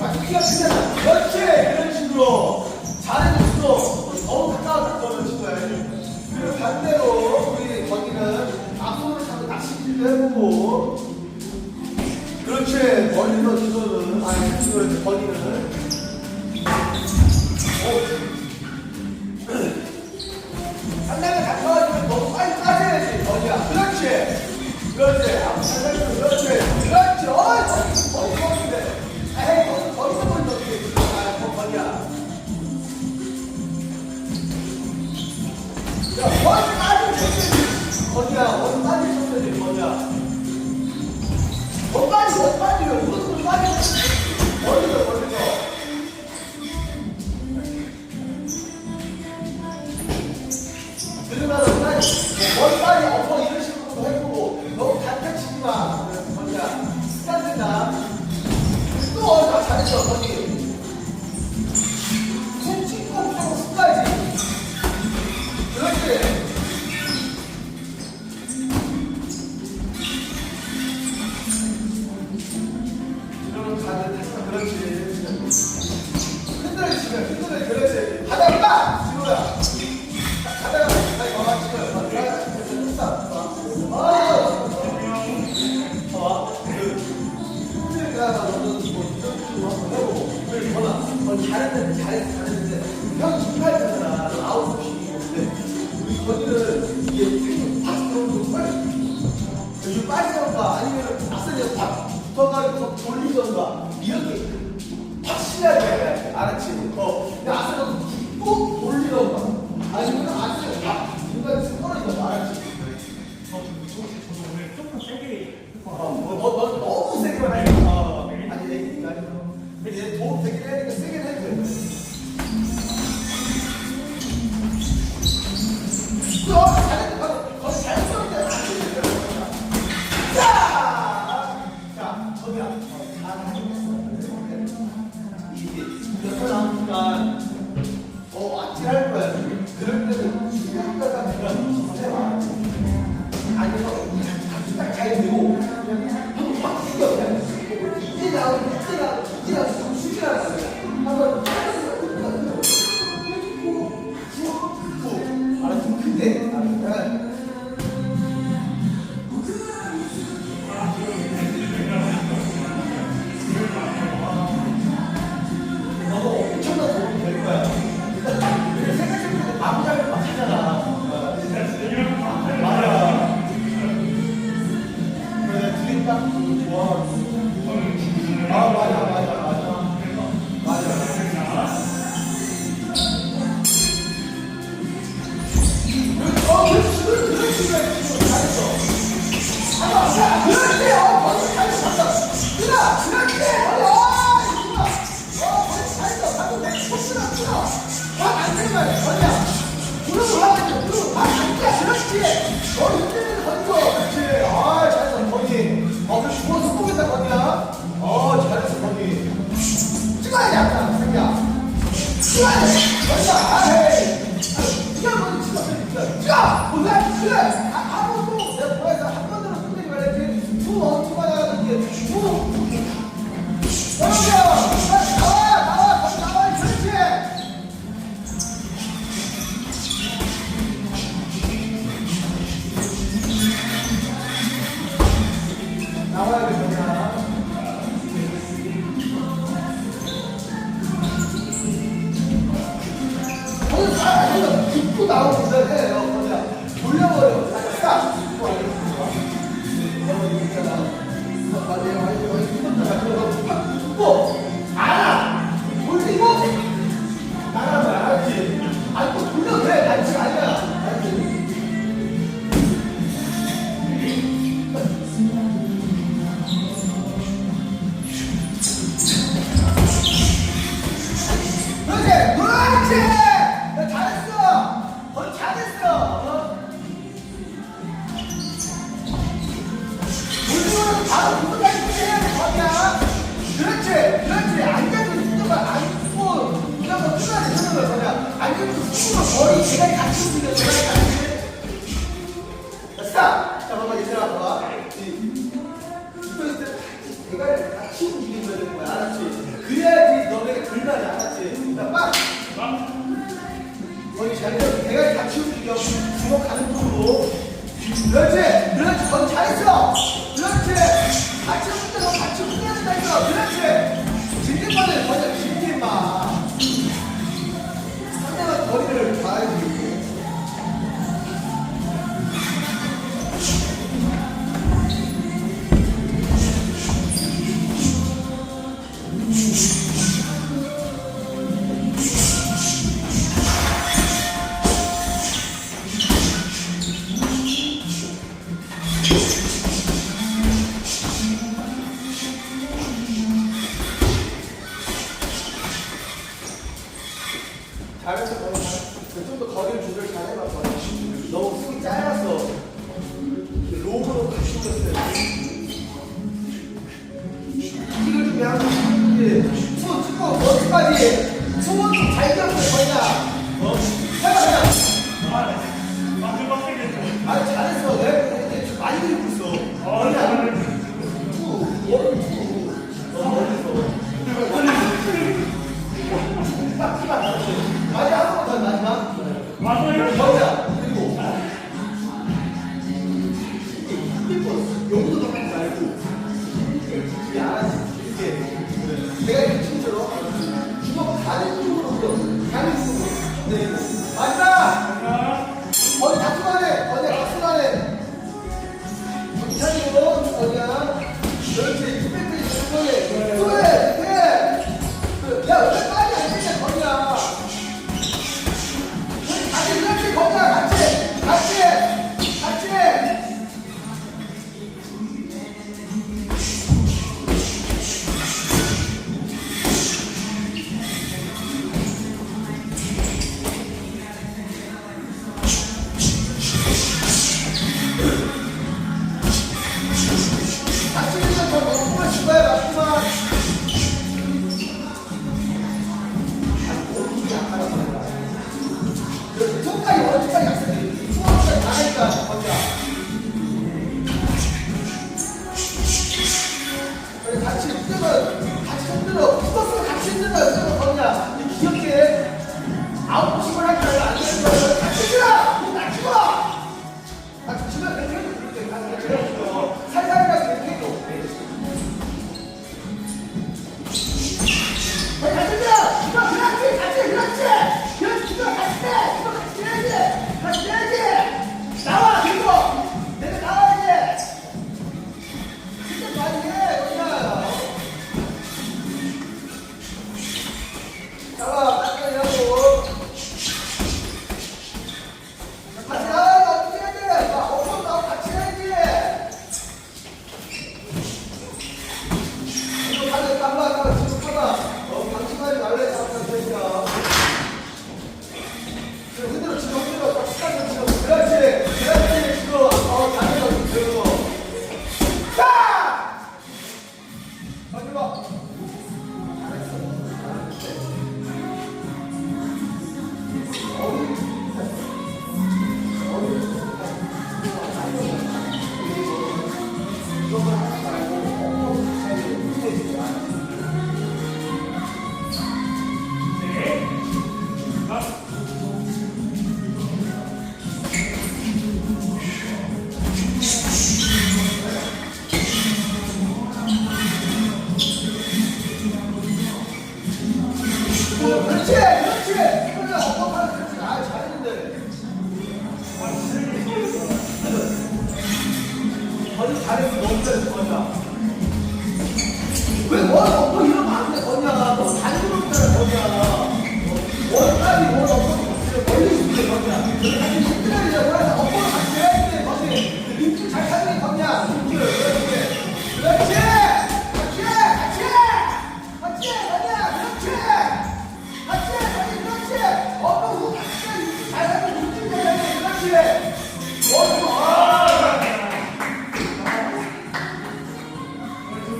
아, 크기가 크잖아. 그렇지! 이런 식으로. 잘해줬어. 너무 가까웠다, 너는 지금. 그리고 반대로, 우리 저기는 앞으로 자꾸 다시 길도 해보고. 그렇지. 머리로 지도는, 아니, 지도는, 머리는. 거기야. 어디 빠질 쳤는데 거기야. 못 빠지고 빠지면 무조건 빠지고 멀리서 멀리서. noches. Sua! Sua! É 나오기 전에 그냥 돌려버려. 거야, 전혀. 아니면 그 친구가 머리, 제가 같이 움직여, 제가 같이 움직여. 스탑! 잘했어, 너무 잘했어. 좀더 거리를 조절 잘 해봤어. 너무 숨이 짧았어. 로그로 같이 올렸어요. 이걸 준비하고 싶은데, 쭉, 쭉, 머리까지. 맞다! 어디 다투가네! 어디 다투가네! 경찰이고, 어디야? 그렇지. 아, 뭐냐? 기억해. 아홉 시 다른 것들